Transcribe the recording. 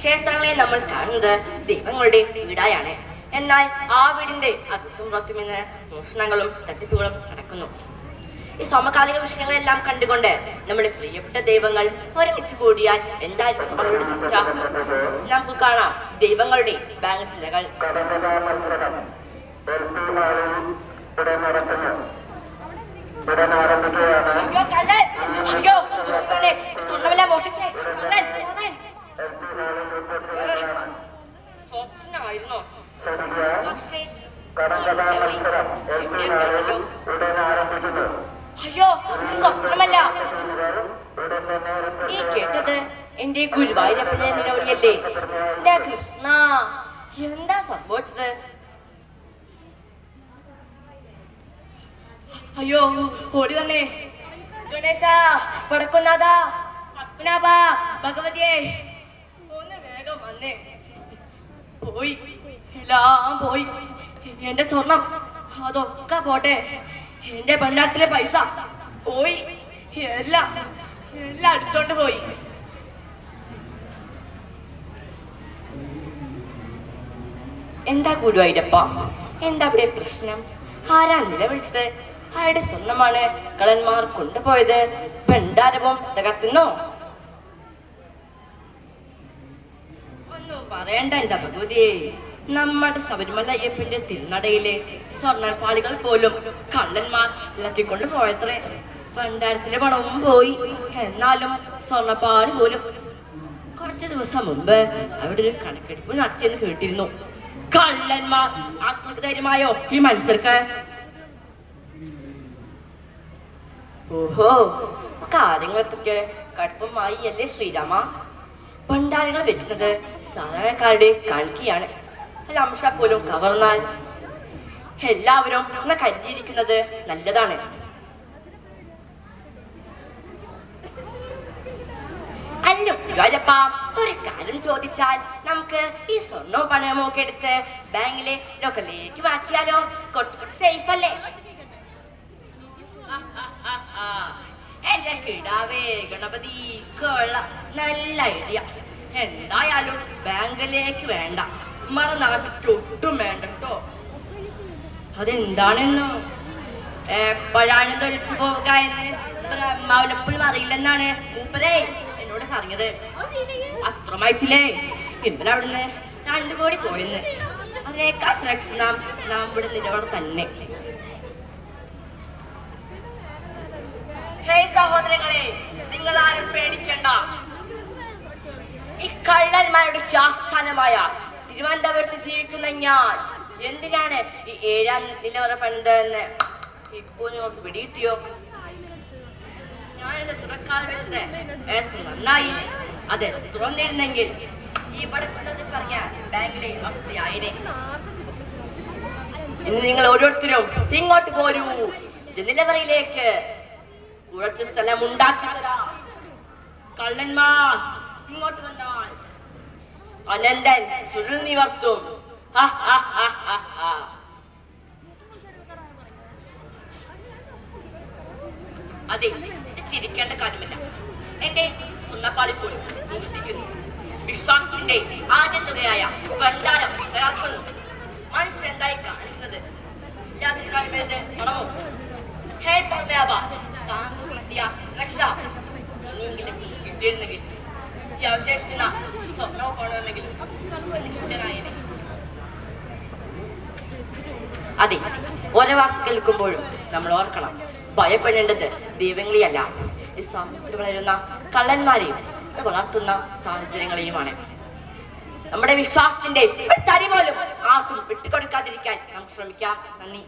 ക്ഷേത്രങ്ങളെ നമ്മൾ കാണുന്നത് ദൈവങ്ങളുടെ വീടായാണ്. എന്നാൽ ആ വീടിന്റെ അകത്തും പുറത്തും ഇന്ന് മോഷണങ്ങളും തട്ടിപ്പുകളും നടക്കുന്നു. ഈ സമകാലിക വിഷയങ്ങളെല്ലാം കണ്ടുകൊണ്ട് നമ്മുടെ പ്രിയപ്പെട്ട ദൈവങ്ങൾ ഒരുമിച്ച് കൂടിയാൽ എന്തായിരിക്കും അവരുടെ ചർച്ച? നമുക്ക് കാണാം ദൈവങ്ങളുടെ ബാങ്ക് ചിന്തകൾ. കടങ്കഥ ശ്രദ്ധിക്കുക പക്ഷേ അയ്യോ സ്വപ്നമല്ല ഈ കേട്ടത് എന്റെ ഗുരുവായൂരപ്പനെ നിലവിളിയല്ലേ? എന്റെ കൃഷ്ണ എന്താ സംഭവിച്ചത്? അയ്യോ ഓടി തന്നെ ഗണേശ പടക്കുന്നാഥ പത്മനാഭ ഭഗവതിയെ. ഒന്ന് വേഗം വന്നേ. പോയി. എല്ലാം പോയി. എന്റെ സ്വർണം അതൊക്കെ പോട്ടെ. എന്റെ ഭണ്ഡാരത്തിലെ പൈസ പോയി. എല്ലാം എല്ലാം അടിച്ചോണ്ട് പോയി. എന്താ ഗുരുവായൂരപ്പ എന്താ അവിടെ പ്രശ്നം? ആരാ നിലവിളിച്ചത് അയാളുടെ സ്വർണമാണ് കളന്മാർ കൊണ്ടുപോയത്? ഭണ്ഡാരവും തകർത്തുന്നോ? പറയണ്ട എന്റെ ഭഗവതിയെ. നമ്മുടെ ശബരിമല അയ്യപ്പന്റെ തിരുനടയിലെ സ്വർണപ്പാളികൾ പോലും കള്ളന്മാർ ഇളക്കിക്കൊണ്ട് പോയത്രേ. ഭണ്ഡാരത്തിലെ പണവും പോയി. എന്നാലും സ്വർണപ്പാളി പോലും കുറച്ച് ദിവസം മുമ്പ് അവിടെ ഒരു കണക്കെടുപ്പ് നടത്തിയെന്ന് കേട്ടിരുന്നു. കള്ളന്മാർ അത്രയ്ക്ക് ധൈര്യമായോ ഈ മനുഷ്യർക്ക് ഓഹോ കാര്യങ്ങൾ എത്രയ്ക്ക് കടുപ്പമായി അല്ലേ ശ്രീരാമ? ഭണ്ഡാരങ്ങൾ വെക്കുന്നത് സാധാരണക്കാരുടെ കളിക്കുകയാണ് അംശ പോലും കവർന്നാൽ. എല്ലാവരും നമ്മളെ കരുതിയിരിക്കുന്നത് നല്ലതാണ്. ഒരു കാര്യം ചോദിച്ചാൽ നമുക്ക് ഈ സ്വർണവും പണവും ഒക്കെ എടുത്ത് ബാങ്കിലെ ലോക്കലിലേക്ക് മാറ്റിയാലോ? കുറച്ചുകൂടി സേഫ് അല്ലേ? എന്റെ കിടാവേ ഗണപതി കൊള്ള നല്ല ഐഡിയ എന്തായാലും ബാങ്കിലേക്ക് വേണ്ട. നമ്മുടെ നാട്ടിൽ ഒട്ടും വേണ്ട കേട്ടോ അതെന്താണെന്നോ? എപ്പോഴാണ് തൊഴിച്ചു പോവുക എന്ന് അമ്മാവിനെപ്പോഴും അറിയില്ലെന്നാണ് മൂപ്പരേ എന്നോട് പറഞ്ഞത്. അത്ര മയച്ചില്ലേ ഇന്നലെ അവിടുന്ന് രണ്ടു കോടി പോയെന്ന്. അതിനേക്കാൾ സുരക്ഷ നാം നാം ഇവിടെ നിലവിടെ തന്നെ. ഹേ സഹോദരങ്ങളെ നിങ്ങൾ ആരും പേടിക്കണ്ട. ഈ കള്ളന്മാരുടെ ആസ്ഥാനമായ തിരുവനന്തപുരത്ത് ജീവിക്കുന്ന ഞാൻ. എന്തിനാണ് ഈ ഏഴാം നിലവറ പണിതെന്ന് ഇപ്പോ നിങ്ങൾക്ക് പിടിയിട്ടിയോ ഞാനിത് തുറക്കാതെ വെച്ചത് എത്ര നന്നായി അതെ തുറന്നിരുന്നെങ്കിൽ ഈ പടക്കുന്നത് പറഞ്ഞ ബാങ്കിലെ അവസ്ഥയായിനെ ഇന്ന് നിങ്ങൾ ഓരോരുത്തരും ഇങ്ങോട്ട് പോരൂ. നിലവറയിലേക്ക് കുറച്ച് സ്ഥലം ഉണ്ടാക്കി തരാം. കള്ളന്മാർ ഇങ്ങോട്ട് വന്നാൽ. അനന്തൻ ചുരുൾ നിവർത്തും. അതെ ചിരിക്കേണ്ട കാര്യമില്ല. എന്റെ സ്വന്തപ്പാളി പോലും മോഷ്ടിക്കുന്നു വിശ്വാസത്തിന്റെ ആദ്യ തുകയായ ഭണ്ഡാരം തകർക്കുന്നു. മനുഷ്യൻ എന്തായി കാണിക്കുന്നത്? ഇല്ലാതിരിക്കായ്മയുടെ പണമോ? ഹേ പർവ്യാബ താങ്കൾ കിട്ടിയ സുരക്ഷ. ഇനിയെങ്കിലും കിട്ടിയിരുന്നെങ്കിൽ ഈ അവശേഷിക്കുന്ന സ്വപ്നവും പണമെങ്കിലും നിഷ്ഠനായനെ അതെ ഓരോ വാർത്ത കേൾക്കുമ്പോഴും നമ്മൾ ഓർക്കണം ഭയപ്പെടേണ്ടത് ദൈവങ്ങളെയല്ല. ഈ സമൂഹത്തിൽ വളരുന്ന കള്ളന്മാരെയും വളർത്തുന്ന സാഹചര്യങ്ങളെയുമാണ്. നമ്മുടെ വിശ്വാസത്തിന്റെ തരി പോലും ആർക്കും വിട്ടുകൊടുക്കാതിരിക്കാൻ നമുക്ക് ശ്രമിക്കാം. നന്ദി.